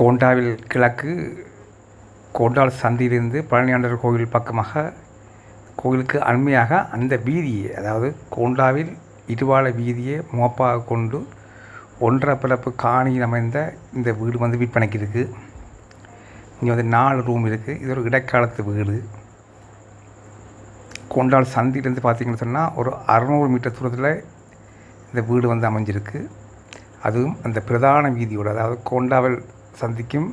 கோண்டாவில் கிழக்கு கோண்டால் சந்தியிலிருந்து பழனியாண்டவர் கோவில் பக்கமாக கோவிலுக்கு அண்மையாக அந்த வீதியை அதாவது கோண்டாவில் இருவாள வீதியை மோப்பாக கொண்டு ஒன்றரை பிறப்பு காணியில் அமைந்த இந்த வீடு வந்து விற்பனைக்கு இருக்குது இங்கே வந்து நாலு ரூம் இருக்குது இது ஒரு இடைக்காலத்து வீடு. கொண்டால் சந்தியிலேருந்து பார்த்தீங்கன்னு சொன்னால் ஒரு அறநூறு மீட்டர் தூரத்தில் இந்த வீடு வந்து அமைஞ்சிருக்கு. அதுவும் அந்த பிரதான வீதியோடு அதாவது கோண்டாவில் சந்திக்கும்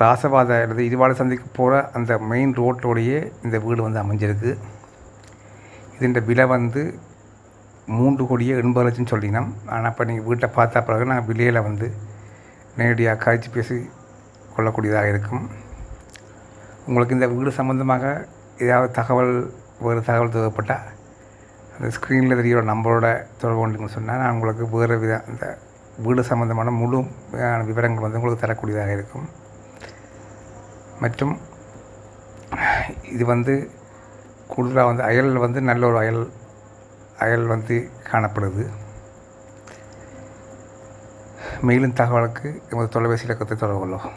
ராசவாத அல்லது இருவாள சந்திக்கு போகிற அந்த மெயின் ரோட்டோடையே இந்த வீடு வந்து அமைஞ்சிருக்கு. இதன் விலை வந்து மூன்று கோடியே எண்பது லட்சம் சொல்லினோம் ஆனால் இப்போ நீங்கள் வீட்டை பார்த்தா பிறகு நான் விலையில் வந்து நேரடியாக காய்ச்சி பேசி கொள்ளக்கூடியதாக இருக்கும். உங்களுக்கு இந்த வீடு சம்மந்தமாக ஏதாவது தகவல் வேறு தகவல் தேவைப்பட்டால் அந்த ஸ்க்ரீனில் தெரிகிற நம்பரோட தொடர்பு கொண்டுன்னு சொன்னால் நான் உங்களுக்கு வேறு வித அந்த வீடு சம்மந்தமான முழு விவரங்கள் வந்து உங்களுக்கு தரக்கூடியதாக இருக்கும். மற்றும் இது வந்து கூடுதலாக வந்து அயல் வந்து நல்ல ஒரு அயல் அயல் வந்து காணப்படுது. மேலும் தகவலுக்கு எமது தொலைபேசி இலக்கத்தை தொடர்பு கொள்ளும்